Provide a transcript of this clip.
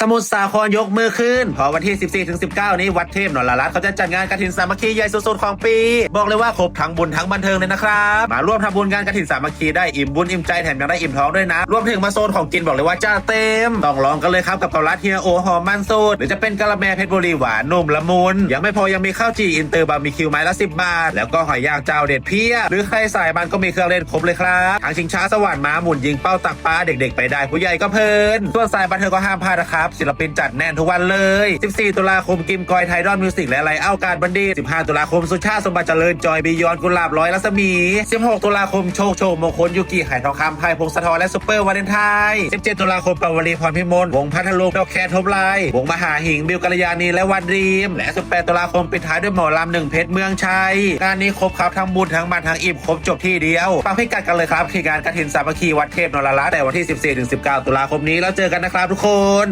สมุทรสาครยกมือขึ้น พอวันที่ 14ถึง19 นี้วัดเทพนรรัตน์เขาจะจัดงานกฐินสามัคคีใหญ่สุดๆของปี บอกเลยว่าครบทั้งบุญทั้งบันเทิงเลยนะครับ มาร่วมทำบุญงานกฐินสามัคคีได้อิ่มบุญอิ่มใจแถมยังได้อิ่มท้องด้วยนะ รวมถึงมาโซนของกินบอกเลยว่าจ้าเต็ม ต้องลองกันเลยครับกับเกาลัดเฮียโอหอมมันสูตรหรือจะเป็นกะละแมเพชรบุรีหวานนุ่มละมุน ยังไม่พอยังมีข้าวจี่อินเตอร์บาร์บีคิวไม้ละ10บาท แล้วก็หอยย่างเจ้าเด็ดเพียหรือใครสายมันก็มีเครื่องเล่นครบเลยครับทางชิงช้าสวรรค์ม้าหมุนยิงเป้าตักปลาเด็ก ๆ ไปได้ผู้ใหญ่ก็เพลินส่วนสายบันเทิงก็ห้ามพลาดนะครับศิลปินจัดแน่นทุกวันเลย 14 ตุลาคมกิมกอยไทดอนมิวสิกและไลอ้าการบันดี15 ตุลาคมสุชาติสมบัติเจริญจอยบียอนกุหลาบร้อยรัศมี 16 ตุลาคมโชคโชว์มงคลยูกิไข่ทองคำไพ่พงศธรและซุปเปอร์วาเลนไทน์17 ตุลาคมปวลีพรพิมลวงพัทลุงดอกแคททบไลวงมหาหิงบิวกัลยานีและวันรีม และ 18 ตุลาคมปิดท้ายด้วยหมอลำหนึ่งเพชรเมืองชัยงานนี้ครบครับทั้งบุญทั้งมันทั้งอิ่มครบจบที่เดียวฟังพิกัดกันเลยครับที่งานกฐินสามัคคีวัดเทพนรรัตน์แต่วันที่ 14-19 ตุลาคมนี้แล้วเจอกันนะครับทุกคน